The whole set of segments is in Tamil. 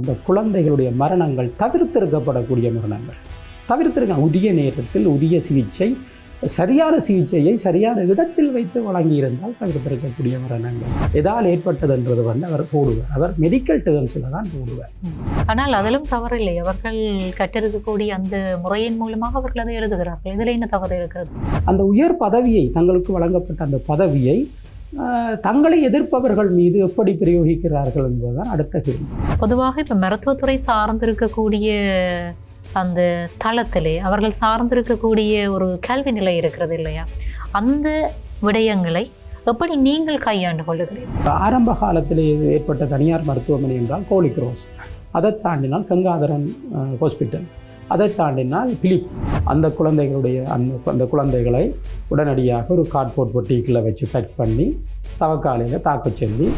அந்த குழந்தைகளுடைய மரணங்கள் தவிர்த்திருக்கப்படக்கூடிய மரணங்கள். தவிர்த்திருக்க உரிய நேரத்தில் உரிய சிகிச்சை சரியான சிகிச்சையை சரியான இடத்தில் வைத்து வழங்கியிருந்தால் தவிர்த்திருக்கக்கூடிய மரணங்கள். எதால் ஏற்பட்டதுன்றது வந்து அவர் போடுவார். அவர் மெடிக்கல் டேர்ம்ஸில் தான் போடுவார். ஆனால் அதிலும் தவறில்லை. அவர்கள் கற்றிருக்கக்கூடிய அந்த முறையின் மூலமாக அவர்கள் அதை எழுதுகிறார்கள். இதில் என்ன தவறு இருக்கிறது? அந்த உயர் பதவியை தங்களுக்கு வழங்கப்பட்ட அந்த பதவியை தங்களை எதிர்ப்பவர்கள் மீது எப்படி பிரயோகிக்கிறார்கள் என்பதுதான் அடுத்த கேள்வி. பொதுவாக இப்போ மருத்துவத்துறை சார்ந்திருக்கக்கூடிய அந்த தளத்திலே அவர்கள் சார்ந்திருக்கக்கூடிய ஒரு கல்வி நிலை இருக்கிறது இல்லையா? அந்த விடயங்களை எப்படி நீங்கள் கையாண்டு கொள்ளுகிறீர்கள்? ஆரம்ப காலத்தில் ஏற்பட்ட தனியார் மருத்துவமனை என்றால் கோலி குரோஸ் அதை தாண்டினால் கங்காதரன் ஹாஸ்பிட்டல். அதை தாண்டினால் பிலிப் அந்த குழந்தைகளுடைய அந்த அந்த குழந்தைகளை உடனடியாக ஒரு கார்ட்போர்ட் பொட்டிக்குள்ளே வச்சு பேக் பண்ணி சவக்காலையில் தாக்கச் சொல்லி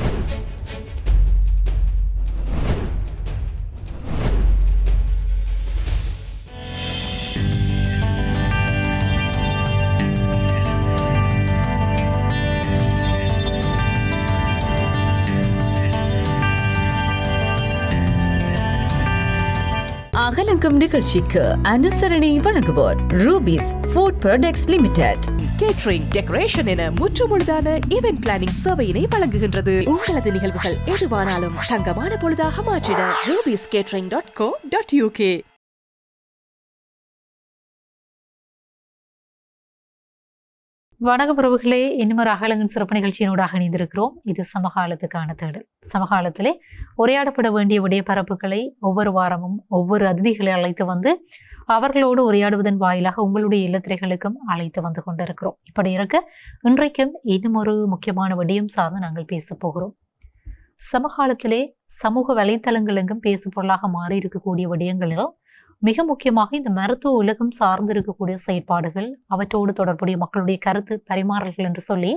வணக்கம் நிகழ்ச்சிக்கு அனுசரணை வழங்குவோர் Ruby's food products limited. Catering decoration என முற்றுமுழுதான ஈவென்ட் பிளானிங் சேவையினை வழங்குகின்றது. உங்களது நிகழ்வுகள் எதுவானாலும் தங்கமான பொழுதாக மாற்றிட Ruby's catering dot co dot UK வணக்கம் பிரபுகளே இன்னும் ஒரு அகலங்கன் சிறப்பு நிகழ்ச்சியினூடாக இணைந்திருக்கிறோம். இது சமகாலத்துக்கான தேடல். சமகாலத்திலே உரையாடப்பட வேண்டிய விடயப்பரப்புகளை ஒவ்வொரு வாரமும் ஒவ்வொரு அதிதிகளை அழைத்து வந்து அவர்களோடு உரையாடுவதன் வாயிலாக உங்களுடைய இல்லத்திரைகளுக்கும் அழைத்து வந்து கொண்டிருக்கிறோம். இப்படி இருக்க இன்றைக்கும் இன்னும் ஒரு முக்கியமான விடயம் சார்ந்து நாங்கள் பேசப்போகிறோம் சமகாலத்திலே சமூக வலைத்தளங்கள் எங்கும் பேசு பொருளாக மாறி இருக்கக்கூடிய விடயங்களிலும் மிக முக்கியமாக இந்த மருத்துவ உலகம் சார்ந்து இருக்கக்கூடிய செயற்பாடுகள் அவற்றோடு தொடர்புடைய மக்களுடைய கருத்து பரிமாறல்கள் என்று சொல்லி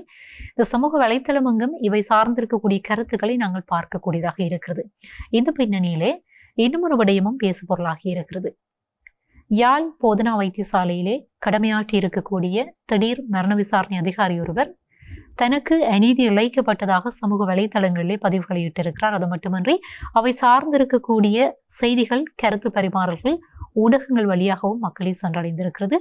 இந்த சமூக வலைத்தளம் எங்கும் இவை சார்ந்திருக்கக்கூடிய கருத்துக்களை நாங்கள் பார்க்கக்கூடியதாக இருக்கிறது. இந்த பின்னணியிலே இன்னும் விடயமும் பேசு பொருளாகி இருக்கிறது. யாழ் போதனா வைத்தியசாலையிலே கடமையாற்றி இருக்கக்கூடிய திடீர் மரண விசாரணை அதிகாரி ஒருவர் தனக்கு அநீதி இழைக்கப்பட்டதாக சமூக வலைத்தளங்களிலே பதிவு வெளியிட்டிருக்கிறார். அது மட்டுமின்றி அவை சார்ந்திருக்கக்கூடிய செய்திகள் கருத்து பரிமாறல்கள் ஊடகங்கள் வழியாகவும் மக்களை சென்றடைந்திருக்கிறது.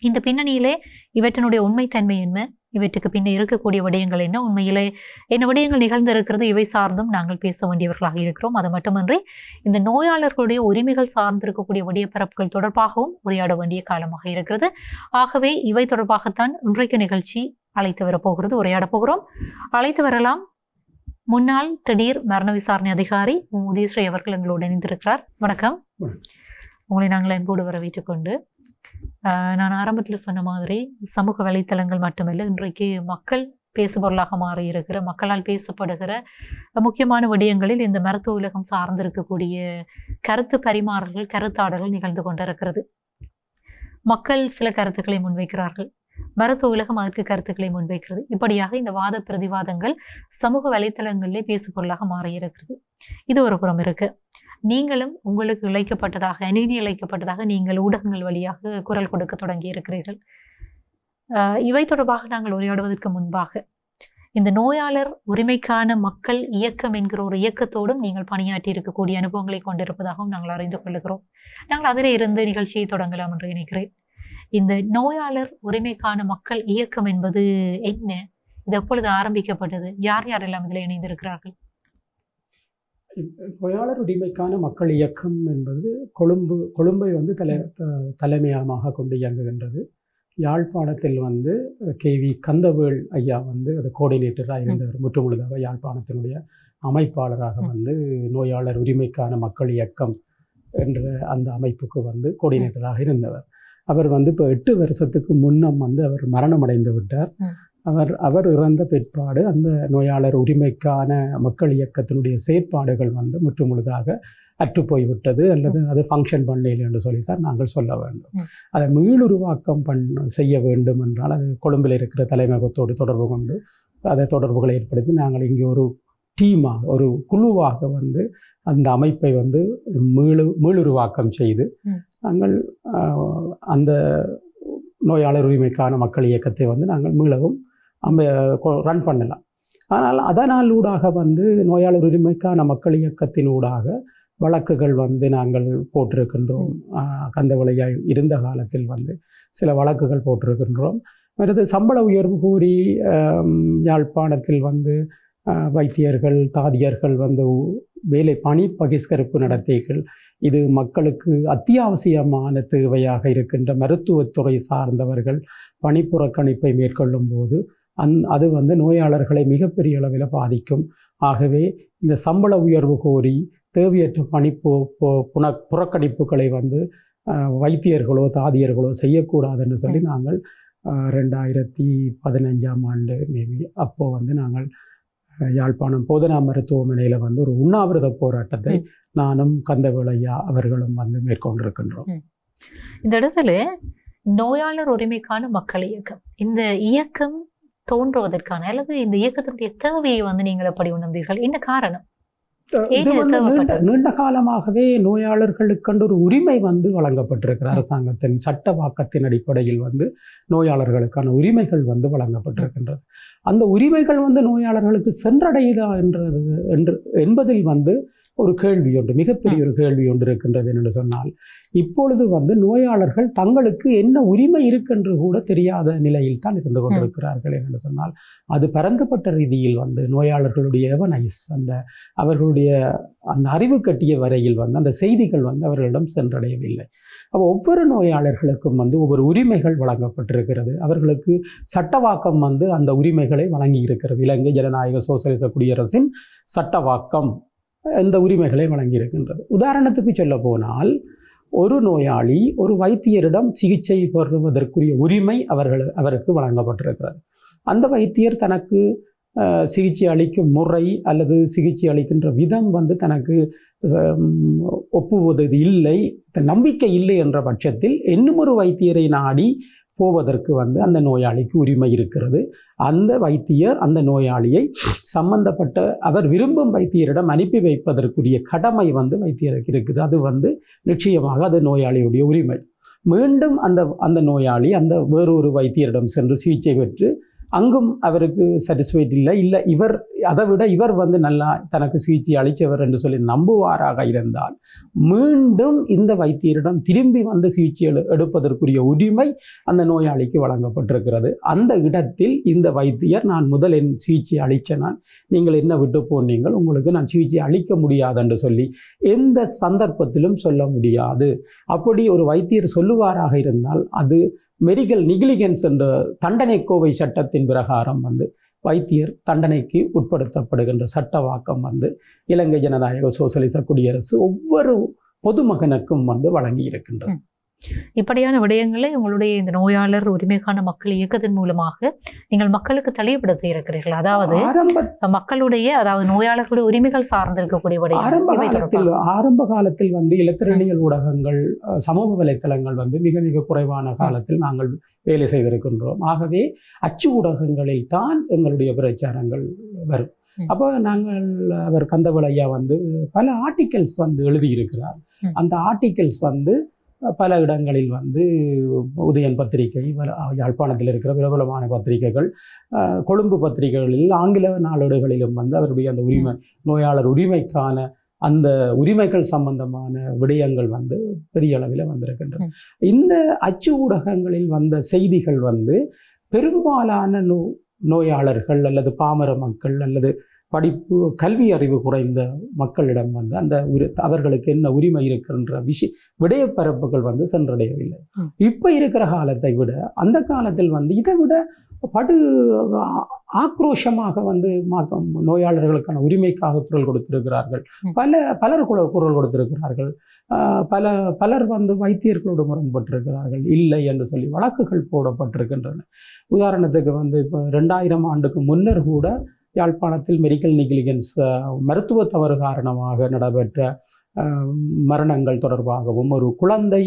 இந்த பின்னணியிலே இவற்றினுடைய உண்மைத்தன்மை என்ன? இவற்றுக்கு பின்ன இருக்கக்கூடிய விடயங்கள் என்ன? உண்மையிலே என்ன விடயங்கள் நிகழ்ந்திருக்கிறது? இவை சார்ந்தும் நாங்கள் பேச வேண்டியவர்களாக இருக்கிறோம். அது மட்டுமன்றி இந்த நோயாளர்களுடைய உரிமைகள் சார்ந்திருக்கக்கூடிய விடயப்பரப்புகள் தொடர்பாகவும் உரையாட வேண்டிய காலமாக இருக்கிறது. ஆகவே இவை தொடர்பாகத்தான் இன்றைக்கு நிகழ்ச்சி அழைத்து வரப்போகிறது உரையாடப் போகிறோம். அழைத்து வரலாம். முன்னாள் திடீர் மரண விசாரணை அதிகாரி உதயஸ்ரீ அவர்கள் எங்களோடு இணைந்திருக்கிறார். வணக்கம். உங்களை நாங்கள் அன்போடு வரவேற்றுக் கொண்டு நான் ஆரம்பத்தில் சொன்ன மாதிரி சமூக வலைத்தளங்கள் மட்டுமல்ல இன்றைக்கு மக்கள் பேசுபொருளாக மாறி இருக்கிற மக்களால் பேசப்படுகிற முக்கியமான விடயங்களில் இந்த மருத்துவ உலகம் சார்ந்திருக்கக்கூடிய கருத்து பரிமாறல்கள் கருத்தாடல்கள் நிகழ்ந்து கொண்டிருக்கிறது. மக்கள் சில கருத்துக்களை முன்வைக்கிறார்கள். மருத்துவ உலகம் அதற்கு கருத்துக்களை முன்வைக்கிறது. இப்படியாக இந்த வாத பிரதிவாதங்கள் சமூக வலைத்தளங்களிலே பேசுபொருளாக மாறியிருக்கிறது. இது ஒரு புறம் இருக்கு. நீங்களும் உங்களுக்கு இழைக்கப்பட்டதாக அநீதி இழைக்கப்பட்டதாக நீங்கள் ஊடகங்கள் வழியாக குரல் கொடுக்க தொடங்கி இருக்கிறீர்கள். இவை தொடர்பாக நாங்கள் உரையாடுவதற்கு முன்பாக இந்த நோயாளர் உரிமைக்கான மக்கள் இயக்கம் என்கிற ஒரு இயக்கத்தோடும் நீங்கள் பணியாற்றி இருக்கக்கூடிய அனுபவங்களை கொண்டிருப்பதாகவும் நாங்கள் அறிந்து கொள்கிறோம் நாங்கள் அதில் இருந்து நிகழ்ச்சியை தொடங்கலாம் என்று நினைக்கிறேன். இந்த நோயாளர் உரிமைக்கான மக்கள் இயக்கம் என்பது என்ன? இது எப்பொழுது ஆரம்பிக்கப்பட்டது? யார் யாரெல்லாம் இதில் இணைந்திருக்கிறார்கள்? நோயாளர் உரிமைக்கான மக்கள் இயக்கம் என்பது கொழும்பு கொழும்பை வந்து தலை த- தலைமையகமாக கொண்டு இயங்குகின்றது யாழ்ப்பாணத்தில் வந்து கே வி கந்தவேள் ஐயா வந்து அது கோஆர்டினேட்டராக இருந்தவர் முற்றுமுழுதாக யாழ்ப்பாணத்தினுடைய அமைப்பாளராக. வந்து நோயாளர் உரிமைக்கான மக்கள் இயக்கம் என்ற அந்த அமைப்புக்கு வந்து கோஆர்டினேட்டராக இருந்தவர் அவர் வந்து இப்போ எட்டு வருஷத்துக்கு முன்னம் வந்து அவர் மரணமடைந்து விட்டார். அவர் அவர் இறந்த பிற்பாடு அந்த நோயாளர் உரிமைக்கான மக்கள் இயக்கத்தினுடைய செயற்பாடுகள் வந்து முற்றுமுழுதாக அற்று போய்விட்டது அல்லது அது ஃபங்க்ஷன் பண்ணல என்று சொல்லித்தான் நாங்கள் சொல்ல வேண்டும். அதை மீளுருவாக்கம் பண்ண செய்ய வேண்டும் என்றால் அது கொழும்பில் இருக்கிற தலைமையகத்தோடு தொடர்பு கொண்டு அதை தொடர்புகளை ஏற்படுத்தி நாங்கள் இங்கே ஒரு டீமாக ஒரு குழுவாக வந்து அந்த அமைப்பை வந்து மீளு மீளுருவாக்கம் செய்து. நாங்கள் அந்த நோயாளர் உரிமைக்கான மக்கள் இயக்கத்தை வந்து நாங்கள் மீளவும் அம்ப ரன் பண்ணலாம். ஆனால் அதனால் ஊடாக வந்து நோயாளர் உரிமைக்கான மக்கள் இயக்கத்தின் ஊடாக வழக்குகள் வந்து நாங்கள் போட்டிருக்கின்றோம். கந்தவளையாய் இருந்த காலத்தில் வந்து சில வழக்குகள் போட்டிருக்கின்றோம். அடுத்து சம்பள உயர்வு கூறி யாழ்ப்பாணத்தில் வந்து வைத்தியர்கள் தாதியர்கள் வந்து வேலை பணி பகிஷ்கரிப்பு நடத்தைகள் இது மக்களுக்கு அத்தியாவசியமான தேவையாக இருக்கின்ற மருத்துவத்துறை சார்ந்தவர்கள் பணிப்புறக்கணிப்பை மேற்கொள்ளும் போது அந் அது வந்து நோயாளர்களை மிகப்பெரிய அளவில் பாதிக்கும். ஆகவே இந்த சம்பள உயர்வு கோரி தேவையற்ற பணிப்பு புன புறக்கணிப்புகளை வந்து வைத்தியர்களோ தாதியர்களோ செய்யக்கூடாது என்று சொல்லி நாங்கள் ரெண்டாயிரத்தி பதினஞ்சாம் ஆண்டு மேபி அப்போ வந்து நாங்கள் யாழ்ப்பாணம் போதனா மருத்துவமனையில் வந்து ஒரு உண்ணாவிரத போராட்டத்தை நானும் கந்தவேளையா அவர்களும் வந்து மேற்கொண்டிருக்கின்றோம். இந்த இடத்துல நோயாளர் உரிமைக்கான மக்கள் இயக்கம். இந்த இயக்கம் தோன்றுவதற்கான அல்லது இந்த இயக்கத்தினுடைய தேவையை வந்து நீங்கள் எப்படி உணர்ந்தீர்கள்? என்ன காரணம்? நீண்ட காலமாகவே நோயாளர்களுக்கென்று ஒரு உரிமை வந்து வழங்கப்பட்டிருக்கிற அரசாங்கத்தின் சட்ட வாக்கத்தின் அடிப்படையில் வந்து நோயாளர்களுக்கான உரிமைகள் வந்து வழங்கப்பட்டிருக்கின்றது. அந்த உரிமைகள் வந்து நோயாளர்களுக்கு சென்றடையுதா என்றது என்று என்பதில் வந்து ஒரு கேள்வி ஒன்று மிகப்பெரிய ஒரு கேள்வி ஒன்று இருக்கின்றது என்று சொன்னால் இப்பொழுது வந்து நோயாளர்கள் தங்களுக்கு என்ன உரிமை இருக்கென்று கூட தெரியாத நிலையில் தான் இருந்து கொண்டிருக்கிறார்கள் என்று சொன்னால் அது பரந்துபட்ட ரீதியில் வந்து நோயாளர்களுடைய எவனைஸ் அந்த அவர்களுடைய அந்த அறிவு கட்டிய வரையில் வந்து அந்த செய்திகள் வந்து அவர்களிடம் சென்றடையவில்லை. அப்போ ஒவ்வொரு நோயாளர்களுக்கும் வந்து ஒவ்வொரு உரிமைகள் வழங்கப்பட்டிருக்கிறது. அவர்களுக்கு சட்டவாக்கம் வந்து அந்த உரிமைகளை வழங்கி இருக்கிறது இலங்கை ஜனநாயக சோசலிச குடியரசின் சட்டவாக்கம். இந்த உரிமைகளை வழங்கியிருக்கின்றது. உதாரணத்துக்கு சொல்ல போனால் ஒரு நோயாளி ஒரு வைத்தியரிடம் சிகிச்சை பெறுவதற்குரிய உரிமை அவர்கள் அவருக்கு வழங்கப்பட்டிருக்கிறது. அந்த வைத்தியர் தனக்கு சிகிச்சை அளிக்கும் முறை அல்லது சிகிச்சை அளிக்கின்ற விதம் வந்து தனக்கு ஒப்புவது இல்லை நம்பிக்கை இல்லை என்ற பட்சத்தில் இன்னும் ஒரு வைத்தியரை நாடி போவதற்கு வந்து அந்த நோயாளிக்கு உரிமை இருக்கிறது. அந்த வைத்தியர் அந்த நோயாளியை சம்பந்தப்பட்ட அவர் விரும்பும் வைத்தியரிடம் அனுப்பி வைப்பதற்குரிய கடமை வந்து வைத்தியருக்கு இருக்குது. அது வந்து நிச்சயமாக அது நோயாளியுடைய உரிமை. மீண்டும் அந்த அந்த நோயாளி அந்த வேறொரு வைத்தியரிடம் சென்று சிகிச்சை பெற்று அங்கும் அவருக்கு சாட்டிஸ்ஃபைட் இல்லை. இல்லை இவர் அதை விட இவர் வந்து நல்லா தனக்கு சிகிச்சை அளித்தவர் என்று சொல்லி நம்புவாராக இருந்தால் மீண்டும் இந்த வைத்தியரிடம் திரும்பி வந்து சிகிச்சை எடு- எடுப்பதற்குரிய உரிமை அந்த நோயாளிக்கு வழங்கப்பட்டிருக்கிறது. அந்த இடத்தில் இந்த வைத்தியர் நான் முதல் என் சிகிச்சை அளித்த நான் நீங்கள் என்ன விட்டு போனீங்கள் உங்களுக்கு நான் சிகிச்சை அளிக்க முடியாது என்று சொல்லி எந்த சந்தர்ப்பத்திலும் சொல்ல முடியாது. அப்படி ஒரு வைத்தியர் சொல்லுவாராக இருந்தால் அது மெடிக்கல் நிகிலிகன்ஸ் என்ற தண்டனை கோவை சட்டத்தின் பிரகாரம் வந்து வைத்தியர் தண்டனைக்கு உட்படுத்தப்படுகின்ற சட்டவாக்கம் வந்து இலங்கை ஜனநாயக சோசலிச குடியரசு ஒவ்வொரு பொதுமகனுக்கும் வந்து வழங்கி இருக்கின்றது இப்படியான விடயங்களை உங்களுடைய இந்த நோயாளர் உரிமைக்கான மக்கள் இயக்கத்தின் மூலமாக நீங்கள் மக்களுக்கு தெளிவுபடுத்தி இருக்கிறீர்கள் அதாவது மக்களுடைய அதாவது நோயாளர்களுடைய உரிமைகள் சார்ந்திருக்கக்கூடிய ஆரம்ப காலத்தில். ஆரம்ப காலத்தில் வந்து இலத்திரனியல் ஊடகங்கள் சமூக வலைத்தளங்கள் வந்து மிக மிக குறைவான காலத்தில் நாங்கள் வேலை செய்திருக்கின்றோம் ஆகவே அச்சு ஊடகங்களில் தான் எங்களுடைய பிரச்சாரங்கள் வரும். அப்போ நாங்கள் அவர் கந்தவளையா வந்து பல ஆர்டிகல்ஸ் வந்து எழுதியிருக்கிறார். அந்த ஆர்டிகல்ஸ் வந்து பல இடங்களில் வந்து உதயன் பத்திரிகை யாழ்ப்பாணத்தில் இருக்கிற பிரபலமான பத்திரிகைகள் கொழும்பு பத்திரிகைகளில் ஆங்கில நாளேடுகளிலும் வந்து அவருடைய அந்த உரிமை நோயாளர் உரிமைக்கான அந்த உரிமைகள் சம்பந்தமான விடயங்கள் வந்து பெரிய அளவில் வந்திருக்கின்றன. இந்த அச்சு ஊடகங்களில் வந்த செய்திகள் வந்து பெரும்பாலான நோ நோயாளர்கள் அல்லது பாமர மக்கள் அல்லது படிப்பு கல்வி அறிவு குறைந்த மக்களிடம் வந்து அந்த உரி அவர்களுக்கு என்ன உரிமை இருக்கின்ற விஷய விடயப்பரப்புகள் வந்து சென்றடையவில்லை. இப்போ இருக்கிற காலத்தை விட அந்த காலத்தில் வந்து இதை விட படு ஆக்ரோஷமாக வந்து நோயாளர்களுக்கான உரிமைக்காக குரல் கொடுத்திருக்கிறார்கள். பல பலர் குரல் குரல் கொடுத்திருக்கிறார்கள். பல பலர் வந்து வைத்தியர்களோடு முரண்பட்டிருக்கிறார்கள். இல்லை என்று சொல்லி வழக்குகள் போடப்பட்டிருக்கின்றன. உதாரணத்துக்கு வந்து இப்போ ரெண்டாயிரம் ஆண்டுக்கு முன்னர் கூட யாழ்ப்பாணத்தில் மெடிக்கல் நெகிலிகன்ஸ் மருத்துவ தவறு காரணமாக நடைபெற்ற மரணங்கள் தொடர்பாகவும் ஒரு குழந்தை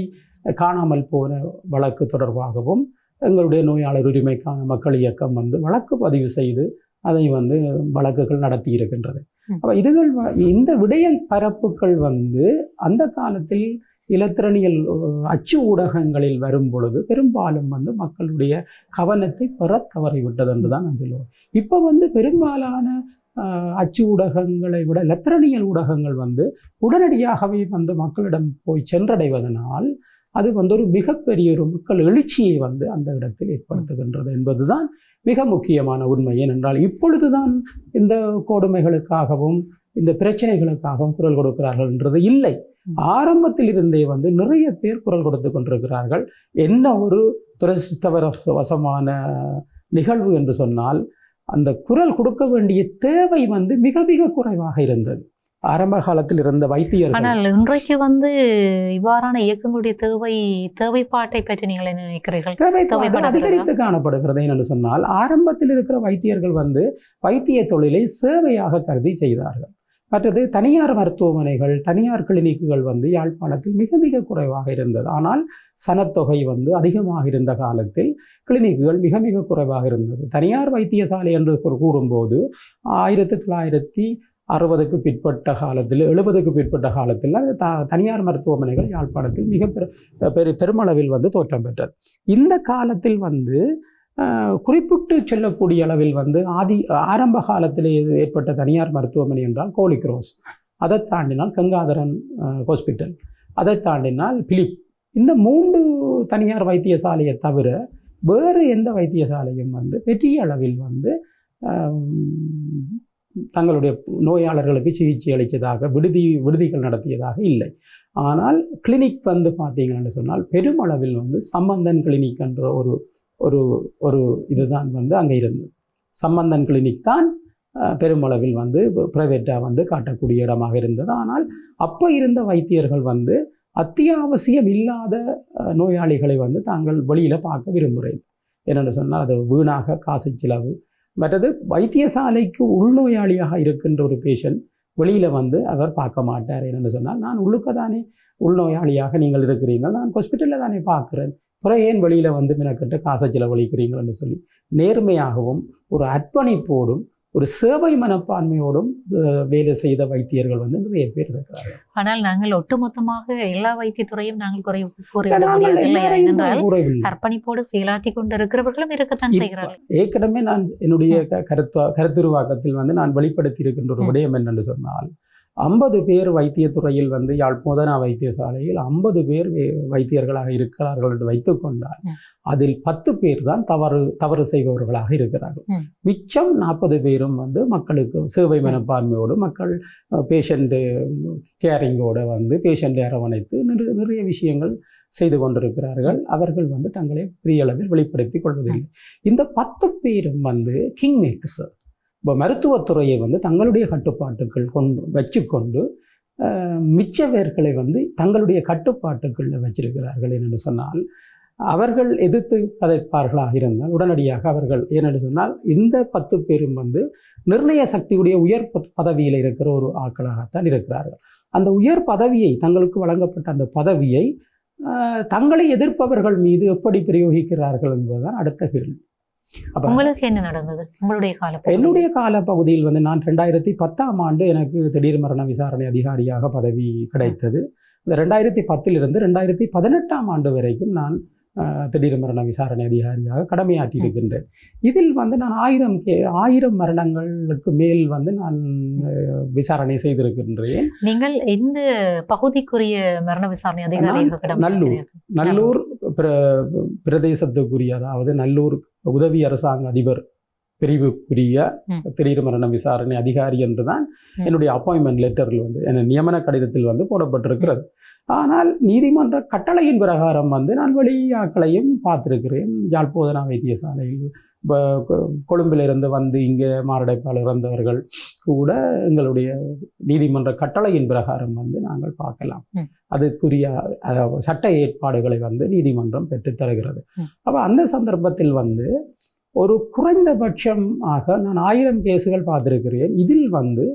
காணாமல் போன வழக்கு தொடர்பாகவும் எங்களுடைய நோயாளர் உரிமைக்கான மக்கள் இயக்கம் வந்து வழக்கு பதிவு செய்து அதை வந்து வழக்குகள் நடத்தி இருக்கின்றது. அப்போ இதுகள் இந்த விடய பரப்புகள் வந்து அந்த காலத்தில் இலத்திரனியல் அச்சு ஊடகங்களில் வரும் பொழுது பெரும்பாலும் வந்து மக்களுடைய கவனத்தை பெற தவறிவிட்டது என்று தான் நான் சொல்லுவேன். இப்போ வந்து பெரும்பாலான அச்சு ஊடகங்களை விட இலத்திரனியல் ஊடகங்கள் வந்து உடனடியாகவே வந்து மக்களிடம் போய் சென்றடைவதனால் அது வந்து ஒரு மிகப்பெரிய ஒரு மக்கள் எழுச்சியை வந்து அந்த இடத்தில் ஏற்படுத்துகின்றது என்பதுதான் மிக முக்கியமான உண்மை. ஏனென்றால் இப்பொழுதுதான் இந்த கொடுமைகளுக்காகவும் இந்த பிரச்சனைகளுக்காகவும் குரல் கொடுக்கிறார்கள் என்றது இல்லை. ஆரம்பத்தில் இருந்தே வந்து நிறைய பேர் குரல் கொடுத்து கொண்டிருக்கிறார்கள். என்ன ஒரு துரதிருஷ்டவசமான நிகழ்வு என்று சொன்னால் அந்த குரல் கொடுக்க வேண்டிய தேவை வந்து மிக மிக குறைவாக இருந்தது. ஆரம்ப காலத்தில் இருந்த வைத்தியர்கள் ஆனால் இன்றைக்கு வந்து இவ்வாறான இயக்கங்களுடைய தேவை தேவைப்பாட்டை பற்றி நீங்கள் என்ன நினைக்கிறீர்கள்? தேவைப்பாடு? அதிகரித்து காணப்படுகிறது என்று சொன்னால் ஆரம்பத்தில் இருக்கிற வைத்தியர்கள் வந்து வைத்திய தொழிலை சேவையாக கருதி செய்தார்கள். மற்றது தனியார் மருத்துவமனைகள் தனியார் கிளினிக்குகள் வந்து யாழ்ப்பாணத்தில் மிக மிக குறைவாக இருந்தது. ஆனால் சனத்தொகை வந்து அதிகமாக இருந்த காலத்தில் கிளினிக்குகள் மிக மிக குறைவாக இருந்தது. தனியார் வைத்தியசாலை என்று கூறும்போது ஆயிரத்தி தொள்ளாயிரத்தி அறுபதுக்கு பிற்பட்ட காலத்தில் எழுபதுக்கு பிற்பட்ட காலத்தில் த தனியார் மருத்துவமனைகள் யாழ்ப்பாணத்தில் மிக பெரு பெருமளவில் வந்து தோற்றம் பெற்றது. இந்த காலத்தில் வந்து குறிப்பிட்டு சொல்லக்கூடிய அளவில் வந்து ஆதி ஆரம்ப காலத்தில் ஏற்பட்ட தனியார் மருத்துவமனை என்றால் கோலிக்ரோஸ் அதை தாண்டினால் கங்காதரன் ஹாஸ்பிட்டல். அதை தாண்டினால் பிலிப். இந்த மூன்று தனியார் வைத்தியசாலையை தவிர வேறு எந்த வைத்தியசாலையும் வந்து பெரிய அளவில் வந்து தங்களுடைய நோயாளர்களுக்கு சிகிச்சை அளித்ததாக விடுதி விடுதிகள் நடத்தியதாக இல்லை. ஆனால் கிளினிக் வந்து பார்த்தீங்கன்னு சொன்னால் பெருமளவில் வந்து சம்பந்தன் கிளினிக் என்ற ஒரு ஒரு ஒரு இதுதான் வந்து அங்கே இருந்தது. சம்பந்தன் கிளினிக் தான் பெருமளவில் வந்து ப்ரைவேட்டாக வந்து காட்டக்கூடிய இடமாக இருந்தது. ஆனால் அப்போ இருந்த வைத்தியர்கள் வந்து அத்தியாவசியம் இல்லாத நோயாளிகளை வந்து தாங்கள் வெளியில் பார்க்க விரும்புகிறேன். என்னென்னு சொன்னால் அது வீணாக காசு செலவு. மற்றது வைத்தியசாலைக்கு உள்நோயாளியாக இருக்கின்ற ஒரு பேஷண்ட் வெளியில் வந்து அவர் பார்க்க மாட்டார். என்னென்னு சொன்னால் நான் உள்ளுக்க தானே உள்நோயாளியாக நீங்கள் இருக்கிறீர்கள். நான் ஹாஸ்பிட்டலில் தானே பார்க்குறேன். அப்புறம் ஏன் வெளியில் வந்து மினக்கிட்ட காசை செலவழிக்கிறீங்கள்னு சொல்லி நேர்மையாகவும் ஒரு அர்ப்பணிப்போடும் ஒரு சேவை மனப்பான்மையோடும் வேலை செய்த வைத்தியர்கள் வந்து நிறைய பேர் இருக்கிறார்கள் ஆனால் நாங்கள் ஒட்டுமொத்தமாக எல்லா வைத்தியத்துறையும் நாங்கள் குறை கூறவில்லை. அர்ப்பணிப்போடு செயலாற்றி கொண்டிருக்கிறவர்களும் இருக்கத்தான் செய்கிறார்கள் ஏற்கனவே நான் என்னுடைய கருத்து கருத்துருவாக்கத்தில் வந்து நான் வெளிப்படுத்தி இருக்கின்ற ஒரு. விடயம் என்னென்று சொன்னால் ஐம்பது பேர் வைத்தியத்துறையில் வந்து யாழ் போதனா வைத்தியசாலையில் ஐம்பது பேர் வைத்தியர்களாக இருக்கிறார்கள் என்று வைத்துக்கொண்டால். அதில் பத்து பேர் தான் தவறு தவறு செய்பவர்களாக இருக்கிறார்கள். மிச்சம் நாற்பது பேரும் வந்து மக்களுக்கு சேவை மனப்பான்மையோடு மக்கள் பேஷண்ட்டு கேரிங்கோட வந்து பேஷண்ட்டை அரவணைத்து நிறைய நிறைய விஷயங்கள் செய்து கொண்டிருக்கிறார்கள். அவர்கள் வந்து தங்களை பெரிய அளவில் வெளிப்படுத்திக் கொள்வதில்லை. இந்த பத்து பேரும் வந்து கிங் மேக்கர்ஸ் இப்போ மருத்துவத்துறையை வந்து தங்களுடைய கட்டுப்பாட்டுக்குள் கொண்டு வச்சுக்கொண்டு அஹ், மிச்ச வந்து தங்களுடைய கட்டுப்பாட்டுக்குள்ள வச்சிருக்கிறார்கள் என்று சொன்னால் அவர்கள் எதிர்த்து கதைப்பார்களாக இருந்தால் உடனடியாக அவர்கள் ஏனென்று சொன்னால் இந்த பத்து பேரும் வந்து நிர்ணய சக்தியுடைய உயர் பதவியில் இருக்கிற ஒரு ஆட்களாகத்தான் இருக்கிறார்கள். அந்த உயர் பதவியை தங்களுக்கு வழங்கப்பட்ட அந்த பதவியை தங்களை எதிர்ப்பவர்கள் மீது எப்படி பிரயோகிக்கிறார்கள் என்பதுதான் அடுத்த கேள்வி. உங்களுக்கு என்ன நடந்தது? உங்களுடைய கால என்னுடைய காலப்பகுதியில் வந்து நான் ரெண்டாயிரத்தி பத்தாம் ஆண்டு எனக்கு திடீர் மரண விசாரணை அதிகாரியாக பதவி கிடைத்தது. இந்த ரெண்டாயிரத்தி பத்திலிருந்து ரெண்டாயிரத்தி பதினெட்டாம் ஆண்டு வரைக்கும் நான் திடீர் மரண விசாரணை அதிகாரியாக கடமையாற்றி இருக்கின்றேன் இதில் வந்து நான் ஆயிரம் கே ஆயிரம் மரணங்களுக்கு மேல் வந்து நான் விசாரணை செய்திருக்கின்றேன். நீங்கள் எந்த பகுதிக்குரிய மரண விசாரணை அதிகாரியாக நான் நல்லூர். நல்லூர் பிர பிரதேசத்துக்குரிய அதாவது நல்லூர் உதவி அரசாங்க அதிபர் பிரிவுக்குரிய. திடீர் மரண விசாரணை அதிகாரி என்று தான். என்னுடைய அப்பாயின்மெண்ட் லெட்டரில் வந்து என் நியமன கடிதத்தில் வந்து போடப்பட்டிருக்கிறது ஆனால் நீதிமன்ற கட்டளையின் பிரகாரம் வந்து நான் வெளியாட்களையும் பார்த்திருக்கிறேன் யாழ்ப்போதனா வைத்தியசாலையில் கொழும்பிலிருந்து வந்து இங்கே மாரடைப்பால் இறந்தவர்கள் கூட எங்களுடைய நீதிமன்ற கட்டளையின் பிரகாரம் வந்து நாங்கள் பார்க்கலாம். அதுக்குரிய சட்ட ஏற்பாடுகளை வந்து நீதிமன்றம் பெற்றுத் தருகிறது ம். அப்போ அந்த சந்தர்ப்பத்தில் வந்து ஒரு குறைந்தபட்சம் ஆக நான் ஆயிரம் கேஸுகள் பார்த்திருக்கிறேன் இதில் வந்து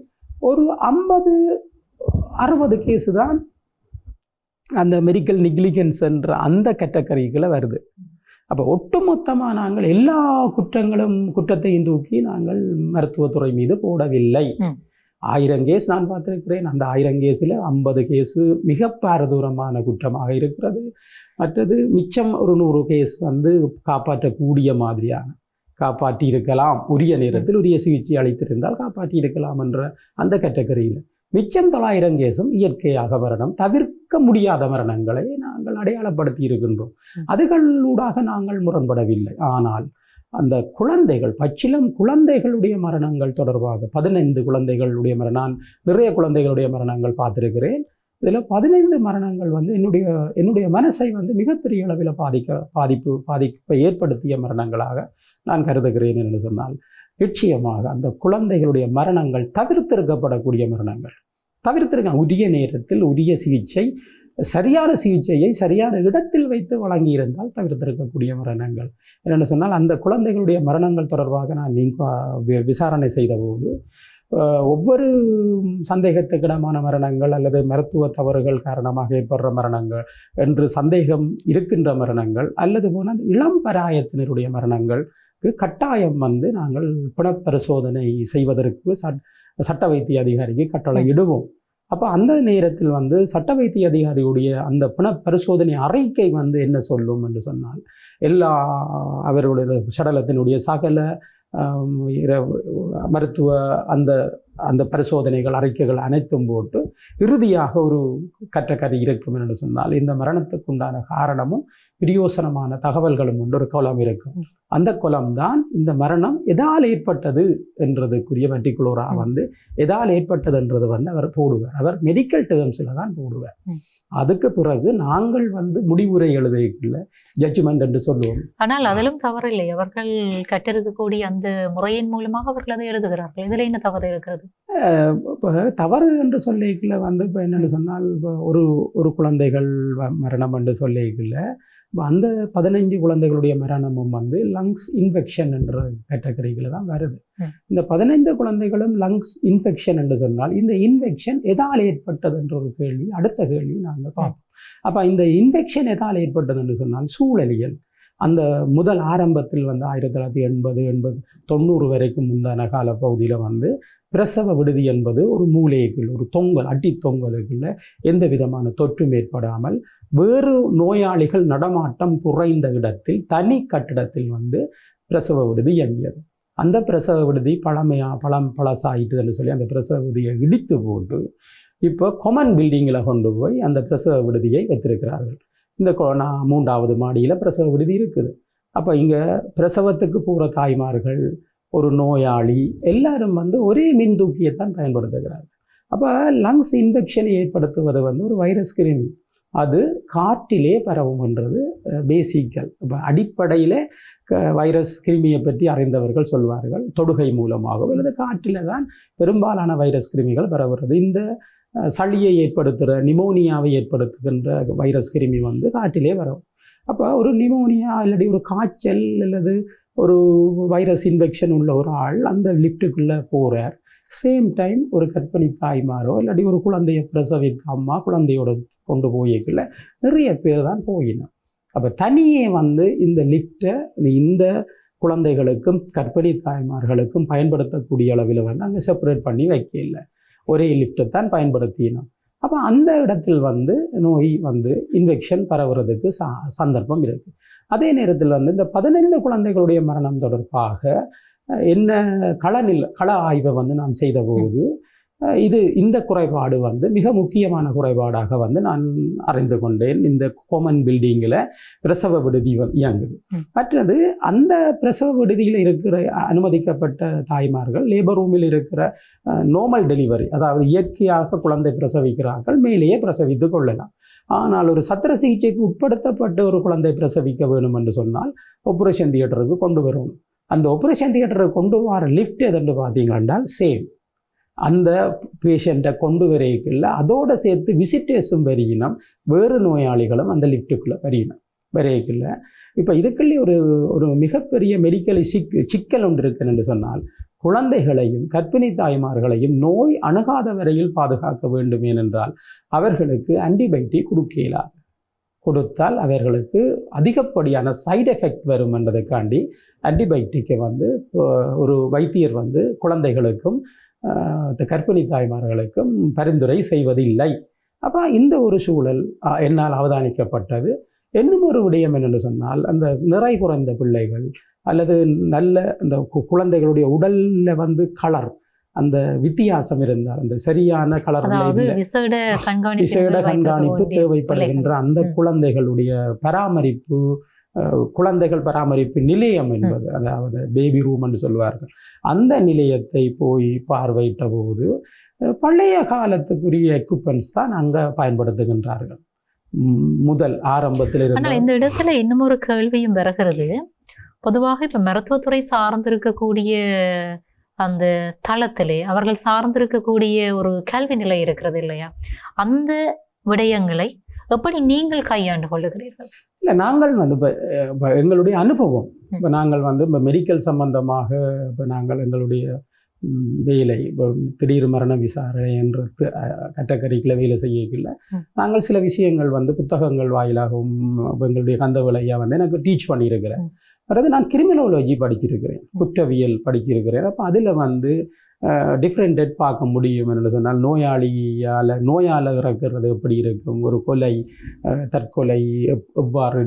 ஒரு ஐம்பது அறுபது கேஸு தான் அந்த மெடிக்கல் நெக்லிகன்ஸ் என்ற அந்த கேட்டகரிக்குள்ள வருது அப்போ ஒட்டுமொத்தமாக நாங்கள் எல்லா குற்றங்களும் குற்றத்தையும் தூக்கி நாங்கள் மருத்துவத்துறை மீது போடவில்லை. ஆயிரம் கேஸ் நான் பார்த்திருக்கிறேன். அந்த ஆயிரம் கேஸில் ஐம்பது கேஸு மிக பாரதூரமான குற்றமாக இருக்கிறது. மற்றது மிச்சம் ஒரு நூறு கேஸ் வந்து காப்பாற்றக்கூடிய மாதிரியான காப்பாற்றி இருக்கலாம் உரிய நேரத்தில் உரிய சிகிச்சை அளித்திருந்தால் காப்பாற்றி இருக்கலாம் என்ற அந்த கேட்டகரியில் மிச்சம் தொள்ளாயிரம் கேஸும் இயற்கையாக மரணம். தவிர்க்க முடியாத மரணங்களை நாங்கள் அடையாளப்படுத்தி இருக்கின்றோம் அதுகளூடாக நாங்கள் முரண்படவில்லை. ஆனால் அந்த குழந்தைகள் பச்சிலம் குழந்தைகளுடைய மரணங்கள் தொடர்பாக பதினைந்து குழந்தைகளுடைய மரணம் நான் நிறைய குழந்தைகளுடைய மரணங்கள் பார்த்துருக்கிறேன். இதில் பதினைந்து மரணங்கள் வந்து என்னுடைய என்னுடைய மனசை வந்து மிகப்பெரிய அளவில் பாதிக்க பாதிப்பு பாதிப்பை ஏற்படுத்திய மரணங்களாக நான் கருதுகிறேன் என்று சொன்னால் நிச்சயமாக அந்த குழந்தைகளுடைய மரணங்கள் தவிர்த்திருக்கப்படக்கூடிய மரணங்கள். தவிர்த்திருக்க உரிய நேரத்தில் உரிய சிகிச்சை சரியான சிகிச்சையை சரியான இடத்தில் வைத்து வழங்கியிருந்தால் தவிர்த்திருக்கக்கூடிய மரணங்கள். என்னென்னு சொன்னால் அந்த குழந்தைகளுடைய மரணங்கள் தொடர்பாக நான் விசாரணை செய்தபோது ஒவ்வொரு சந்தேகத்துக்கிடமான மரணங்கள் அல்லது மருத்துவ தவறுகள் காரணமாக ஏற்படுற மரணங்கள் என்று சந்தேகம் இருக்கின்ற மரணங்கள் அல்லது போனால் இளம் பராயத்தினருடைய மரணங்கள் கட்டாயம் வந்து நாங்கள் பிணப்பரிசோதனை செய்வதற்கு சட் சட்ட வைத்திய அதிகாரிக்கு கட்டளை இடுவோம் அப்போ அந்த நேரத்தில் வந்து சட்ட வைத்திய அதிகாரியுடைய அந்த பிண பரிசோதனை அறிக்கை வந்து என்ன சொல்லும் என்று சொன்னால் எல்லா அவருடைய சடலத்தினுடைய சகல மருத்துவ அந்த அந்த பரிசோதனைகள் அறிக்கைகள் அனைத்தும் போட்டு இறுதியாக ஒரு கற்றக்கதை இருக்கும் என்று சொன்னால் இந்த மரணத்துக்கு உண்டான காரணமும் பிரியோசனமான தகவல்களும் உண்டு ஒரு குளம் இருக்கும். அந்த குளம் தான் இந்த மரணம் எதால் ஏற்பட்டது என்றதுக்குரிய ம். வந்து எதால் ஏற்பட்டதுன்றது வந்து அவர் போடுவார். அவர் மெடிக்கல் டேர்ம்ஸில் தான் போடுவார். அதுக்கு பிறகு நாங்கள் வந்து முடிவுரை எழுதிக்கல ஜட்ஜ்மெண்ட் என்று சொல்லுவோம். ஆனால் அதிலும் தவறில்லை. அவர்கள் கற்றிருக்கக்கூடிய அந்த முறையின் மூலமாக அவர்கள் அதை எழுதுகிறார்கள். இதில் என்ன தவறு இருக்கிறது? இப்போ தவறு என்று சொல்லிக்கல. வந்து இப்போ என்னென்னு சொன்னால் இப்போ ஒரு ஒரு குழந்தைகள் மரணம் என்று சொல்லிக்கல. அந்த பதினைஞ்சு குழந்தைகளுடைய மரணமும் வந்து லங்ஸ் இன்ஃபெக்ஷன் என்ற கேட்டகரியில் தான் வருது. இந்த பதினைந்து குழந்தைகளும் லங்ஸ் இன்ஃபெக்ஷன் என்று சொன்னால் இந்த இன்ஃபெக்ஷன் எதால் ஏற்பட்டது என்ற ஒரு கேள்வி அடுத்த கேள்வி நாங்கள் பார்ப்போம். அப்போ இந்த இன்ஃபெக்ஷன் எதால் ஏற்பட்டது என்று சொன்னால் சூழலியல். அந்த முதல் ஆரம்பத்தில் வந்து ஆயிரத்தி தொள்ளாயிரத்தி எண்பது எண்பது தொண்ணூறு வரைக்கும் முந்தான கால பகுதியில் வந்து பிரசவ விடுதி என்பது ஒரு மூலைக்குள் ஒரு தொங்கல் அடி தொங்கலுக்குள்ள எந்த விதமான தொற்றும் ஏற்படாமல் வேறு நோயாளிகள் நடமாட்டம் குறைந்த இடத்தில் தனி கட்டிடத்தில் வந்து பிரசவ விடுதி இயங்கியது. அந்த பிரசவ விடுதி பழமையா பழம் பழசாயிட்டுதுன்னு சொல்லி அந்த பிரசவ விடுதியை இடித்து போட்டு இப்போ கொமன் பில்டிங்கில் கொண்டு போய் அந்த பிரசவ விடுதியை வைத்திருக்கிறார்கள். இந்த கொ- மூன்றாவது மாடியில் பிரசவ விடுதி இருக்குது. அப்போ இங்கே பிரசவத்துக்கு போகிற தாய்மார்கள் ஒரு நோயாளி எல்லாரும் வந்து ஒரே மின் தூக்கியைத்தான் பயன்படுத்துகிறார்கள். அப்போ லங்ஸ் இன்ஃபெக்ஷனை ஏற்படுத்துவது வந்து ஒரு வைரஸ் கிருமி. அது காற்றிலே பரவுகின்றது பேசிக்கல். இப்போ அடிப்படையில் வைரஸ் கிருமியை பற்றி அறிந்தவர்கள் சொல்வார்கள் தொடுகை மூலமாகவோ அல்லது காற்றில் தான் பெரும்பாலான வைரஸ் கிருமிகள் பரவுகிறது இந்த சளியை ஏற்படுத்துகிற நிமோனியாவை ஏற்படுத்துகின்ற வைரஸ் கிருமி வந்து காற்றிலே வரும். அப்போ ஒரு நிமோனியா இல்லாட்டி ஒரு காய்ச்சல் அல்லது ஒரு வைரஸ் இன்ஃபெக்ஷன் உள்ள ஒரு ஆள் அந்த லிஃப்ட்டுக்குள்ளே போகிறார் சேம் டைம் ஒரு கர்ப்பிணி தாய்மாரோ இல்லாட்டி ஒரு குழந்தைய பிரசவித்த அம்மா குழந்தையோட கொண்டு போயிருக்கல நிறைய பேர் தான் போயினோம் அப்போ தனியே வந்து இந்த லிஃப்ட்டை இந்த குழந்தைகளுக்கும் கர்ப்பிணி தாய்மார்களுக்கும் பயன்படுத்தக்கூடிய அளவில் வந்து அங்கே செப்பரேட் பண்ணி வைக்கல ஒரே லிஃப்ட்டை தான் பயன்படுத்தினோம். அப்போ அந்த இடத்தில் வந்து நோய் வந்து இன்ஃபெக்ஷன் பரவுறதுக்கு சா சந்தர்ப்பம் இருக்குது அதே நேரத்தில் வந்து இந்த பதினைந்து குழந்தைகளுடைய மரணம் தொடர்பாக என்ன களநில கள ஆய்வை வந்து நான் செய்தபோது இது இந்த குறைபாடு வந்து மிக முக்கியமான குறைபாடாக வந்து நான் அறிந்து கொண்டேன். இந்த கோமன் பில்டிங்கில் பிரசவ விடுதி இயங்குது. மற்றது அந்த பிரசவ விடுதியில் இருக்கிற அனுமதிக்கப்பட்ட தாய்மார்கள் லேபர் ரூமில் இருக்கிற நோமல் டெலிவரி அதாவது இயற்கையாக குழந்தை பிரசவிக்கிறார்கள் மேலேயே பிரசவித்து கொள்ளலாம். ஆனால் ஒரு சத்திர சிகிச்சைக்கு உட்படுத்தப்பட்ட ஒரு குழந்தை பிரசவிக்க வேணும் என்று சொன்னால் ஆப்ரேஷன் தியேட்டருக்கு கொண்டு வரணும். அந்த ஆப்ரேஷன் தியேட்டரை கொண்டு வர லிஃப்ட் எதுன்னு பார்த்தீங்கன்னா சேம் அந்த பேஷண்ட்டை கொண்டு வரைக்குள்ள அதோடு சேர்த்து விசிட்டர்ஸும் வரையினம் வேறு நோயாளிகளும் அந்த லிஃப்ட்டுக்குள்ளே வரையினம் வரைக்குள்ள. இப்போ இதுக்குள்ளே ஒரு ஒரு மிகப்பெரிய மெடிக்கல் சிக் சிக்கல் ஒன்று இருக்குன்னு சொன்னால் குழந்தைகளையும் கர்ப்பிணி தாய்மார்களையும் நோய் அணுகாத வரையில் பாதுகாக்க வேண்டும் ஏனென்றால் அவர்களுக்கு ஆன்டிபயோட்டிக் கொடுக்க இயலாது. கொடுத்தால் அவர்களுக்கு அதிகப்படியான சைடு எஃபெக்ட் வரும் என்றதுக்காண்டி ஆன்டிபயோட்டிக்கை வந்து ஒரு வைத்தியர் வந்து குழந்தைகளுக்கும் கர்ப்பிணி தாய்மார்களுக்கும் பரிந்துரை செய்வதில்லை. அப்போ இந்த ஒரு சூழல் என்னால் அவதானிக்கப்பட்டது. இன்னும் ஒரு விடயம் என்னென்னு சொன்னால் அந்த நிறை குறைந்த பிள்ளைகள் அல்லது நல்ல அந்த கு- குழந்தைகளுடைய உடலில் வந்து கலர் அந்த வித்தியாசம் இருந்தால் அந்த சரியான கலர் விசேட கண்காணிப்பு தேவைப்படுகின்ற அந்த. குழந்தைகளுடைய பராமரிப்பு குழந்தைகள் பராமரிப்பு நிலையம் என்பது அதாவது பேபி ரூம் என்று சொல்வார்கள் அந்த நிலையத்தை போய் பார்வையிட்ட போது பழைய காலத்துக்குரிய எக்யூப்மெண்ட்ஸ் தான் அங்கே பயன்படுத்துகின்றார்கள். முதல் ஆரம்பத்தில் ஆனால் இருந்த இந்த இடத்துல இன்னும் ஒரு கேள்வியும் வருகிறது. பொதுவாக இப்ப மருத்துவத்துறை சார்ந்திருக்கக்கூடிய அந்த தளத்திலே அவர்கள் சார்ந்திருக்கக்கூடிய ஒரு கல்வி நிலை இருக்கிறது இல்லையா? அந்த விடயங்களை எப்படி நீங்கள் கையாண்டு கொள்ளுகிறீர்கள்? இல்லை நாங்கள் வந்து இப்போ எங்களுடைய அனுபவம். இப்போ நாங்கள் வந்து இப்போ மெடிக்கல் சம்பந்தமாக இப்போ நாங்கள் எங்களுடைய வேலை இப்போ திடீர் மரண விசாரணை என்ற கட்டக்கரிக்கில் வேலை செய்யக்கில்ல ம். நாங்கள் சில விஷயங்கள் வந்து புத்தகங்கள் வாயிலாகவும் இப்போ எங்களுடைய கந்த விலையாக வந்து எனக்கு டீச் பண்ணியிருக்கிறேன். அதாவது நான் கிரிமினாலஜி படிச்சிருக்கிறேன். குற்றவியல் படிச்சிருக்கிறேன். அப்போ அதில் வந்து டிஃப்ரெண்டட் பார்க்க முடியும் என்று சொன்னால் நோயாளியால் நோயால் இறக்கிறது எப்படி இருக்கும்? ஒரு கொலை தற்கொலை எவ்வாறு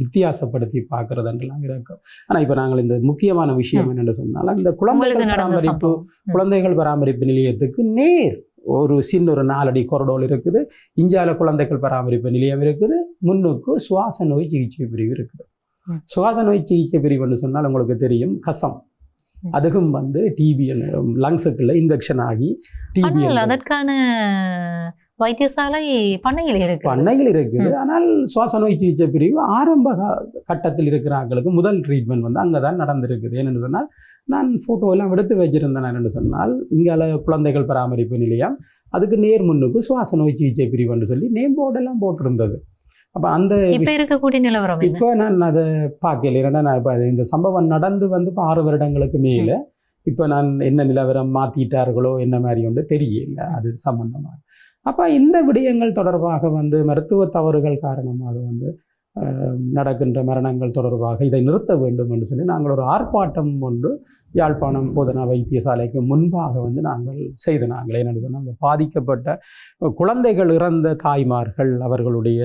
வித்தியாசப்படுத்தி பார்க்கறதுன்றலாம் இருக்கும். ஆனால் இப்போ நாங்கள் இந்த முக்கியமான விஷயம் என்னென்னு சொன்னால் அந்த குழந்தைகள் பராமரிப்பு. குழந்தைகள் பராமரிப்பு நிலையத்துக்கு நேர் ஒரு சின்ன ஒரு நாலடி கொரடோல் இருக்குது. இஞ்சால குழந்தைகள் பராமரிப்பு நிலையம் இருக்குது. முன்னுக்கு சுவாச நோய் சிகிச்சை பிரிவு இருக்குது. சுவாச நோய் சிகிச்சை பிரிவுன்னு சொன்னால் உங்களுக்கு தெரியும். கசம். அதுக்கும் வந்து டிபி லங்ஸுக்குள்ள இன்ஃபெக்ஷன் ஆகி டிபி அதற்கான வைத்தியசாலை பண்ணையில் இருக்கு பண்ணைகள் இருக்குது. ஆனால் சுவாச நோய் சிகிச்சை பிரிவு ஆரம்ப கட்டத்தில் இருக்கிற ஆட்களுக்கு முதல் ட்ரீட்மெண்ட் வந்து அங்கே தான் நடந்திருக்குது. ஏன்னு சொன்னால் நான் ஃபோட்டோ எல்லாம் எடுத்து வச்சிருந்தேன் என்னென்னு சொன்னால் இங்கால குழந்தைகள் பராமரிப்பு நிலையம் அதுக்கு நேர் முன்னுக்கு சுவாச நோய் சிகிச்சை பிரிவுன்னு சொல்லி நேம் போர்டெல்லாம் போட்டிருந்தது. அப்போ அந்த இப்ப இருக்கக்கூடிய நிலவரம் இப்போ நான் அதை பார்க்கல ஏன்னா நான் இப்போ இந்த சம்பவம் நடந்து வந்து இப்போ ஆறு வருடங்களுக்கு மேலே இப்போ நான் என்ன நிலவரம் மாற்றிட்டார்களோ என்ன மாதிரி ஒன்று தெரியல. அது சம்பந்தமாக அப்போ இந்த விடயங்கள் தொடர்பாக வந்து மருத்துவ தவறுகள் காரணமாக வந்து நடக்கின்ற மரணங்கள் தொடர்பாக இதை நிறுத்த வேண்டும் என்று சொல்லி நாங்கள் ஒரு ஆர்ப்பாட்டம் ஒன்று யாழ்ப்பாணம் போதனா வைத்தியசாலைக்கு முன்பாக வந்து நாங்கள் செய்த நாங்கள். என்னென்னு சொன்னால் அந்த பாதிக்கப்பட்ட குழந்தைகள் இறந்த தாய்மார்கள் அவர்களுடைய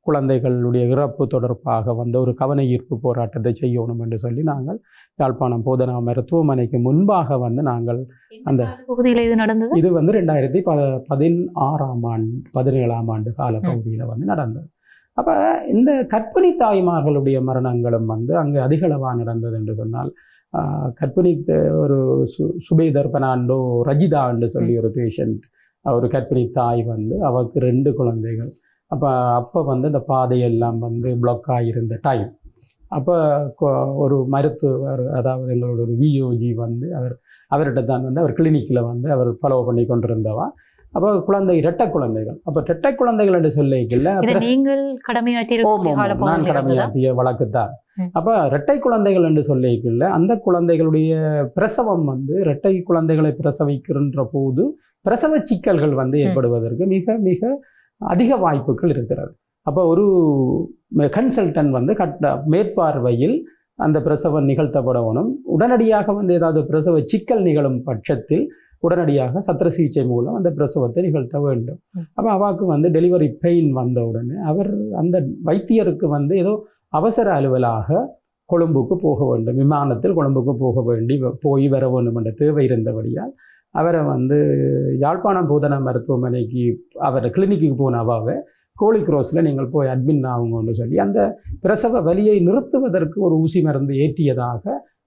குழந்தைகளுடைய இறப்பு தொடர்பாக வந்த ஒரு கவன ஈர்ப்பு போராட்டத்தை செய்யணும் என்று சொல்லி நாங்கள் யாழ்ப்பாணம் போதனா மருத்துவமனைக்கு முன்பாக வந்து நாங்கள் அந்த பகுதியில் இது நடந்தது? இது வந்து ரெண்டாயிரத்தி ப பதினாறாம் ஆண்டு பதினேழாம் ஆண்டு காலப்பகுதியில் வந்து நடந்தது. அப்போ இந்த கர்ப்பிணி தாய்மார்களுடைய மரணங்களும் வந்து அங்கே அதிகளவாக நடந்தது என்று சொன்னால் த- ஒரு சு சுபேதர் பனாண்டோ ரஜிதா என்று சொல்லி ஒரு பேஷண்ட் ஒரு கர்ப்பிணி தாய் வந்து அவருக்கு ரெண்டு குழந்தைகள். அப்போ அப்போ வந்து இந்த பாதையெல்லாம் வந்து பிளாக் ஆகியிருந்த டைம் அப்போ ஒரு மருத்துவர் அதாவது எங்களோட ஒரு விஓஜி வந்து அவர் அவர்கிட்ட தான் வந்து அவர் கிளினிக்கில் வந்து அவர் ஃபாலோ பண்ணி கொண்டிருந்தவா. அப்போ குழந்தை இரட்டை குழந்தைகள். அப்போ இரட்டை குழந்தைகள் என்று சொல்லிக்கல நீங்கள் நான்? கடமையாற்றிய வழக்குத்தான் ம். அப்போ இரட்டை குழந்தைகள் என்று சொல்லிக்கல அந்த குழந்தைகளுடைய பிரசவம் வந்து இரட்டை குழந்தைகளை பிரசவிக்கின்ற போது பிரசவ சிக்கல்கள் வந்து ஏற்படுவதற்கு மிக மிக அதிக வாய்ப்புகள் இருக்கிறது. அப்போ ஒரு கன்சல்டன் வந்து கட்ட மேற்பார்வையில் அந்த பிரசவம் நிகழ்த்தப்படணும். உடனடியாக வந்து ஏதாவது பிரசவ சிக்கல் நிகழும் பட்சத்தில் உடனடியாக சத்திர சிகிச்சை மூலம் அந்த பிரசவத்தை நிகழ்த்த வேண்டும். அப்போ அவாவுக்கு வந்து டெலிவரி பெயின் வந்த உடனே அவர் அந்த வைத்தியருக்கு வந்து ஏதோ அவசர அலுவலாக கொழும்புக்கு போக வேண்டும். விமானத்தில் கொழும்புக்கு போக வேண்டி போய் வர வேண்டும் என்ற தேவை இருந்தபடியால் அவரை வந்து யாழ்ப்பாணம் பூதன மருத்துவமனைக்கு அவர் கிளினிக்கு போனவாவே கோழி குரோஸில் நீங்கள் போய் அட்மின் ஆகுங்கன்னு சொல்லி அந்த பிரசவ வலியை நிறுத்துவதற்கு ஒரு ஊசி மருந்து ஏற்றியதாக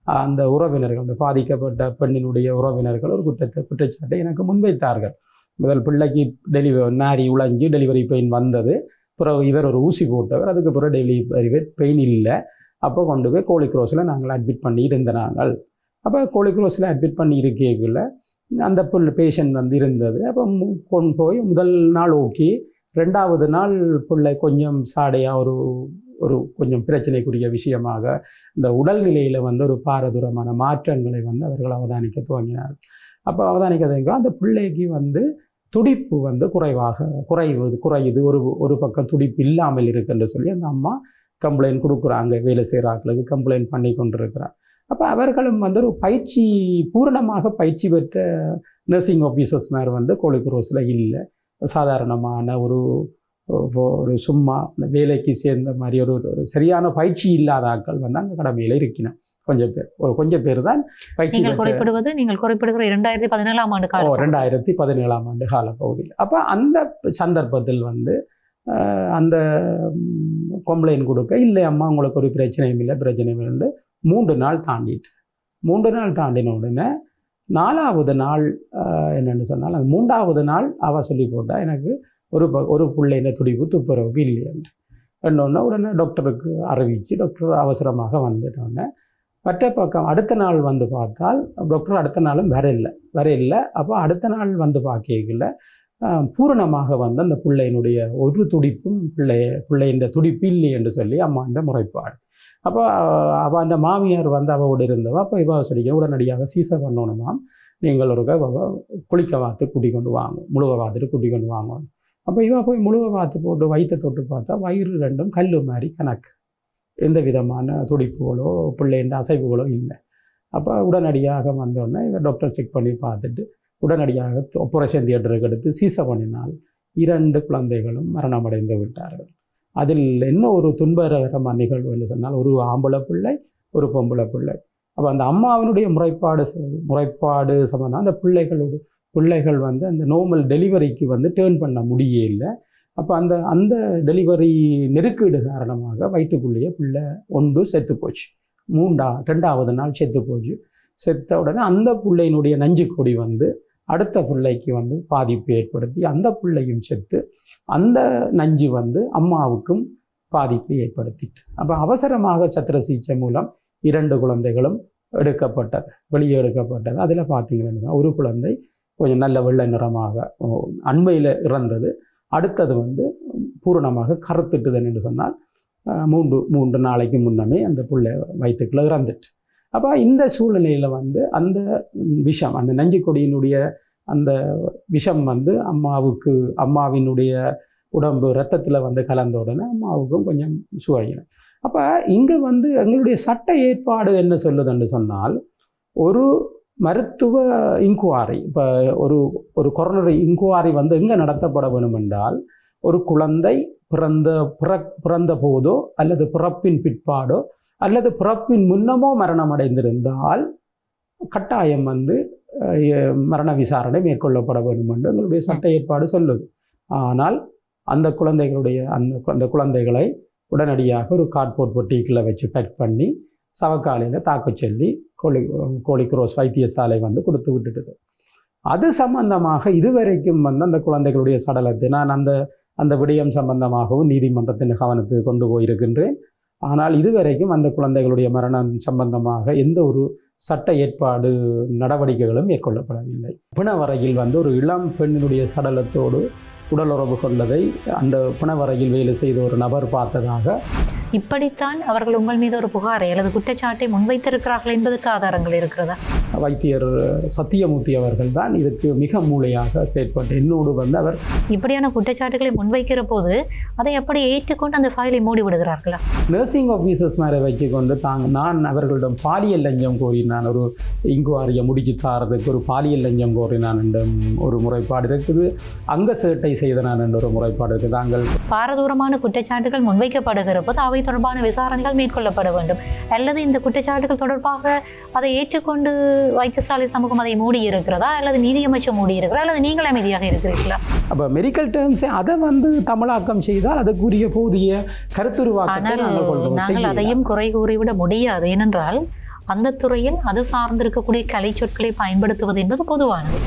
அந்த உறவினர்கள் அந்த பாதிக்கப்பட்ட பெண்ணினுடைய உறவினர்கள் ஒரு குற்றத்தை குற்றச்சாட்டை எனக்கு முன்வைத்தார்கள். முதல் பிள்ளைக்கு டெலிவரி நாரி உழஞ்சி டெலிவரி பெயின் வந்தது. பிறகு இவர் ஒரு ஊசி போட்டவர் அதுக்கு பிறகு டெலிவரி பெயின் இல்லை. அப்போ கொண்டு போய் கோழி குரோஸில் நாங்கள் அட்மிட் பண்ணி இருந்த நாங்கள் அப்போ கோழி குரோஸில் அட்மிட் பண்ணி இருக்கேக்குள்ள அந்த புல் பேஷண்ட் வந்து இருந்தது அப்போ மு- கொண்டு போய் முதல் நாள் ஓகே ரெண்டாவது நாள் பிள்ளை கொஞ்சம் சாடையாக ஒரு ஒரு கொஞ்சம் பிரச்சனைக்குரிய விஷயமாக இந்த உடல்நிலையில் வந்து ஒரு பாரதூரமான மாற்றங்களை வந்து அவர்கள் அவதானிக்க துவங்கினார் அப்போ அவதானிக்க துவங்க அந்த பிள்ளைக்கு வந்து துடிப்பு வந்து குறைவாக குறைவது குறையுது. ஒரு ஒரு பக்கம் துடிப்பு இல்லாமல் இருக்குன்னு சொல்லி அந்த அம்மா கம்ப்ளைண்ட் கொடுக்குறாங்க. வேலை செய்கிறாக்களுக்கு கம்ப்ளைண்ட் பண்ணி கொண்டிருக்கிறார். அப்போ அவர்களும் வந்து ஒரு பயிற்சி பூரணமாக பயிற்சி பெற்ற நர்சிங் ஆஃபீஸர்ஸ் மாதிரி வந்து கோழிக்குரோஸில் இல்லை. சாதாரணமான ஒரு ஒரு சும்மா இந்த வேலைக்கு சேர்ந்த மாதிரி ஒரு ஒரு சரியான பயிற்சி இல்லாத ஆட்கள் வந்து அங்கே கடமையில் இருக்கணும் கொஞ்சம் பேர் கொஞ்சம் பேர் தான் பயிற்சி நீங்கள் குறிப்பிடுவது நீங்கள் குறிப்பிடுகிற இரண்டாயிரத்தி பதினேழாம் ஆண்டு காலம் ரெண்டாயிரத்தி பதினேழாம் ஆண்டு காலப்பகுதியில். அப்போ அந்த சந்தர்ப்பத்தில் வந்து அந்த கம்ப்ளைண்ட் கொடுக்க இல்லை அம்மா உங்களுக்கு ஒரு பிரச்சனையும் இல்லை பிரச்சனையும் இல்லை மூன்று நாள் தாண்டிட்டு. மூன்று நாள் தாண்டின உடனே நாலாவது நாள் என்னென்னு சொன்னால் அந்த மூன்றாவது நாள் அவள் சொல்லி போட்டால் எனக்கு ஒரு ப- ஒரு பிள்ளைன துடிப்பு துப்புரவுக்கு இல்லையன்று என்னொன்னே உடனே டாக்டருக்கு அறிவித்து டாக்டர் அவசரமாக வந்துட்டோன்னே மற்ற பக்கம் அடுத்த நாள் வந்து பார்த்தால் டாக்டர் அடுத்த நாளும் வர இல்லை வர இல்லை. அப்போ அடுத்த நாள் வந்து பார்க்கல பூரணமாக வந்து அந்த பிள்ளையினுடைய ஒரு துடிப்பும் பிள்ளைய பிள்ளையின் துடிப்பு இல்லை என்று சொல்லி அம்மா இந்த முறைப்பாடு. அப்போ அவள் அந்த மாமியார் வந்து அவளோட இருந்தவா அப்போ இவா சொல்லிக்க உடனடியாக சீசை பண்ணணுமாம் நீங்கள் ஒரு குளிக்க வாத்து கூட்டி கொண்டு வாங்க முழுக வாத்துட்டு கூட்டி கொண்டு வாங்க. அப்போ இவா போய் முழுக வாத்து போட்டு வயிற்ற தொட்டு பார்த்தா வயிறு ரெண்டும் கல் மாதிரி கணக்கு. எந்த விதமான துடிப்புகளோ பிள்ளைன்ற அசைவுகளோ இல்லை. அப்போ உடனடியாக வந்தோடனே இவர் டாக்டர் செக் பண்ணி பார்த்துட்டு உடனடியாக ஆப்ரேஷன் தியேட்டருக்கு எடுத்து சீசை பண்ணினால் இரண்டு குழந்தைகளும் மரணமடைந்து விட்டார்கள். அதில் என்ன ஒரு துன்பகரமான நிகழ்வு என்று சொன்னால் ஒரு ஆம்பளை பிள்ளை ஒரு பொம்பளை பிள்ளை. அப்போ அந்த அம்மாவினுடைய முறைப்பாடு முறைப்பாடு சம்பந்தம் அந்த பிள்ளைகளோட பிள்ளைகள் வந்து அந்த நோமல் டெலிவரிக்கு வந்து டேர்ன் பண்ண முடியே இல்லை அப்போ அந்த அந்த டெலிவரி நெருக்கீடு காரணமாக வயிற்றுக்குள்ளேயே பிள்ளை ஒன்று செத்து போச்சு. மூண்டா ரெண்டாவது நாள் செத்து போச்சு. செத்த உடனே அந்த பிள்ளையினுடைய நஞ்சு கொடி வந்து அடுத்த பிள்ளைக்கு வந்து பாதிப்பு ஏற்படுத்தி அந்த பிள்ளையும் செத்து அந்த நஞ்சு வந்து அம்மாவுக்கும் பாதிப்பை ஏற்படுத்திட்டு. அப்போ அவசரமாக சத்திர சிகிச்சை மூலம் இரண்டு குழந்தைகளும் எடுக்கப்பட்டது வெளியே எடுக்கப்பட்டது. அதில் பார்த்தீங்கன்னா ஒரு குழந்தை கொஞ்சம் நல்ல வெள்ளை நிறமாக அண்மையில் இறந்தது. அடுத்தது வந்து பூரணமாக கருத்துட்டுதன் என்று சொன்னால் மூன்று மூன்று நாளைக்கு முன்னமே அந்த பிள்ளை வயிற்றுக்குள்ளே இறந்துட்டு. அப்போ இந்த சூழ்நிலையில் வந்து அந்த விஷம் அந்த நஞ்சு கொடியினுடைய அந்த விஷம் வந்து அம்மாவுக்கு அம்மாவினுடைய உடம்பு ரத்தத்தில் வந்து கலந்த உடனே அம்மாவுக்கும் கொஞ்சம் சுவையினம் அப்போ இங்கே வந்து எங்களுடைய சட்ட ஏற்பாடு என்ன சொல்லுதுன்னு சொன்னால் ஒரு மருத்துவ இன்குவாரி இப்போ ஒரு ஒரு கொரோனரி இன்குவாரி வந்து எங்கே நடத்தப்பட வேண்டும் என்றால் ஒரு குழந்தை பிறந்த பிற பிறந்த போதோ அல்லது பிறப்பின் பிற்பாடோ அல்லது பிறப்பின் முன்னமோ மரணம் அடைந்திருந்தால் கட்டாயம் வந்து மரண விசாரணை மேற்கொள்ளப்பட வேண்டும் என்று எங்களுடைய சட்ட ஏற்பாடு சொல்லுது. ஆனால் அந்த குழந்தைகளுடைய அந்த அந்த குழந்தைகளை உடனடியாக ஒரு கார்ட்போர்ட் பொட்டிக்கில் வச்சு பேக் பண்ணி சவக்காலையில் தாக்கச் சொல்லி கோழி கோழி குரோஸ் வைத்தியசாலை வந்து கொடுத்து விட்டுட்டுது. அது சம்பந்தமாக இதுவரைக்கும் வந்து அந்த குழந்தைகளுடைய சடலத்தை நான் அந்த அந்த விடயம் சம்பந்தமாகவும் நீதிமன்றத்தின் கவனத்துக்கு கொண்டு போயிருக்கின்றேன். ஆனால் இதுவரைக்கும் அந்த குழந்தைகளுடைய மரணம் சம்பந்தமாக எந்த ஒரு சட்ட ஏற்பாடு நடவடிக்கைகளும் மேற்கொள்ளப்படவில்லை. பிணவரையில் வந்து ஒரு இளம் பெண்ணினுடைய சடலத்தோடு உடலுறவு கொண்டதை அந்த பிணவரையில் வேலை செய்த ஒரு நபர் பார்த்ததாக இப்படித்தான் அவர்கள் உங்கள் மீது ஒரு புகாரை அல்லது குற்றச்சாட்டை முன்வைத்திருக்கிறார்கள் என்பதற்கு ஆதாரங்கள் இருக்கிறதா? வைத்தியர் சத்தியமூர்த்தி அவர்கள் தான் இதுக்கு மிக மூளையாக செயற்பட்டு என்னோடு வந்து அவர் இப்படியான குற்றச்சாட்டுகளை முன்வைக்கிற போது அதை எப்படி ஏற்றுக்கொண்டு அந்த ஃபைலை மூடி விடுகிறார்களா? நர்சிங் ஆஃபீஸர்ஸ் மேலே வச்சுக்கொண்டு தாங்க நான் அவர்களிடம் பாலியல் லஞ்சம் கோரினான் ஒரு இங்குவாரியை முடிச்சு தாரதுக்கு ஒரு பாலியல் லஞ்சம் கோரினான் என்ற ஒரு முறைப்பாடு இருக்குது. அங்க சேட்டை செய்தனான் என்ற ஒரு முறைப்பாடு இருக்குது தாங்கள் பாரதூரமான குற்றச்சாட்டுகள் முன்வைக்கப்படுகிற போது அவை தொடர்பான விசாரணைகள் மேற்கொள்ளப்பட வேண்டும். அல்லது இந்த குற்றச்சாட்டுகள் தொடர்பாக அதை ஏற்றுக்கொண்டு வைத்தியசாலை சமூகம் அதை மூடி இருக்கிறதா அல்லது நீதியமைச்சர் மூடி இருக்கிறதா அல்லது நீங்கள் அமைதியாக இருக்கிறீர்களா? அப்போ மெடிக்கல் டேர்ம்ஸை அதை வந்து தமிழாக்கம் செய்தால் அதுக்குரிய போதிய கருத்துருவாக்கத்தை நாங்கள். அதையும் குறை கூறிவிட முடியாது. ஏனென்றால் அந்த துறையில் அது சார்ந்திருக்கக்கூடிய கலை சொற்களை பயன்படுத்துவது என்பது பொதுவானது.